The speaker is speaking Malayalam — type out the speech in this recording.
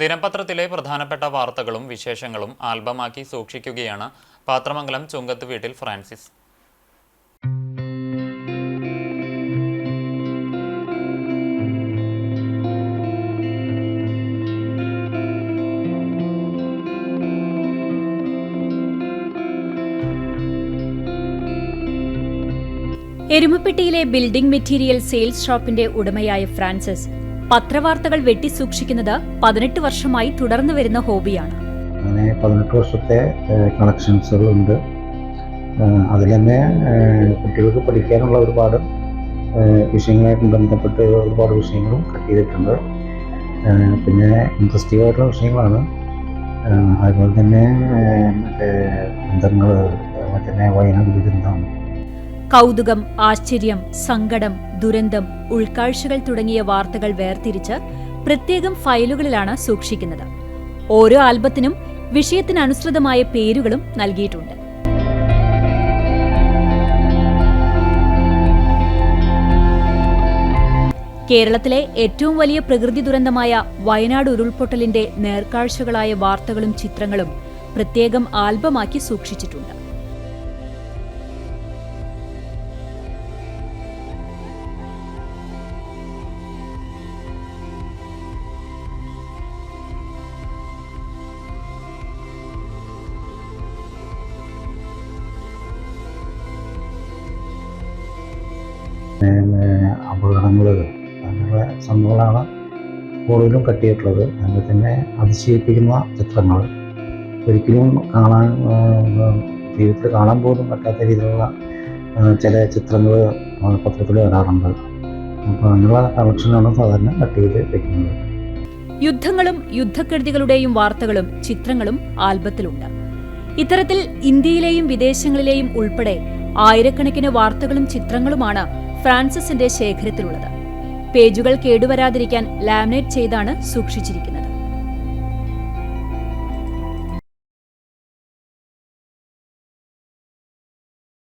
ദിനപത്രത്തിലെ പ്രധാനപ്പെട്ട വാർത്തകളും വിശേഷങ്ങളും ആൽബമാക്കി സൂക്ഷിക്കുകയാണ് പാത്രമംഗലം ചുങ്കത്ത് വീട്ടിൽ ഫ്രാൻസിസ്. എരുമപ്പെട്ടിയിലെ ബിൽഡിംഗ് മെറ്റീരിയൽ സെയിൽസ് ഷോപ്പിന്റെ ഉടമയായ ഫ്രാൻസിസ് പത്രവാർത്തകൾ വെട്ടി സൂക്ഷിക്കുന്നത് പതിനെട്ട് വർഷമായി തുടർന്നു വരുന്ന ഹോബിയാണ്. അങ്ങനെ പതിനെട്ട് വർഷത്തെ കളക്ഷൻസുകളുണ്ട് അതിൽ തന്നെ കുട്ടികൾക്ക് പഠിക്കാനുള്ള ഒരുപാട് വിഷയങ്ങളായിട്ട് ബന്ധപ്പെട്ട് ഒരുപാട് വിഷയങ്ങളും കട്ട് ചെയ്തിട്ടുണ്ട്. പിന്നെ ഇൻട്രസ്റ്റിംഗ് ആയിട്ടുള്ള വിഷയങ്ങളാണ് അതുപോലെ തന്നെ മറ്റേ ബന്ധങ്ങൾ തന്നെ വയനാട് ദുരന്തം കൗതുകം ആശ്ചര്യം സങ്കടം ദുരന്തം ഉൾക്കാഴ്ചകൾ തുടങ്ങിയ വാർത്തകൾ വേർതിരിച്ച് പ്രത്യേകം ഫയലുകളിലാണ് സൂക്ഷിക്കുന്നത്. ഓരോ ആൽബത്തിനും വിഷയത്തിനനുസൃതമായ പേരുകളും നൽകിയിട്ടുണ്ട്. കേരളത്തിലെ ഏറ്റവും വലിയ പ്രകൃതി ദുരന്തമായ വയനാട് ഉരുൾപൊട്ടലിന്റെ നേർക്കാഴ്ചകളായ വാർത്തകളും ചിത്രങ്ങളും പ്രത്യേകം ആൽബമാക്കി സൂക്ഷിച്ചിട്ടുണ്ട്. അപകടങ്ങൾ അങ്ങനെയുള്ള സംഭവങ്ങളാണ് കൂടുതലും കട്ടിയിട്ടുള്ളത് അങ്ങനെ തന്നെ അതിശയിപ്പിക്കുന്ന ചിത്രങ്ങൾ ഒരിക്കലും കാണാൻ ജീവിതത്തിൽ കാണാൻ പോലും പറ്റാത്ത രീതിയിലുള്ള ചില ചിത്രങ്ങൾ പത്രത്തിൽ വരാറുണ്ട്. അപ്പോൾ അങ്ങനെയുള്ള കളക്ഷനാണ് സാധാരണ കട്ട് ചെയ്ത് വെക്കുന്നത്. യുദ്ധങ്ങളും യുദ്ധക്കെടുതികളുടെയും വാർത്തകളും ചിത്രങ്ങളും ആൽബത്തിലുണ്ട്. ഇത്തരത്തിൽ ഇന്ത്യയിലെയും വിദേശങ്ങളിലെയും ഉൾപ്പെടെ ആയിരക്കണക്കിന് വാർത്തകളും ചിത്രങ്ങളുമാണ് ഫ്രാൻസിസിന്റെ ശേഖരത്തിലുള്ളത്. പേജുകൾ കേടുവരാതിരിക്കാൻ ലാമിനേറ്റ് ചെയ്താണ് സൂക്ഷിച്ചിരിക്കുന്നത്.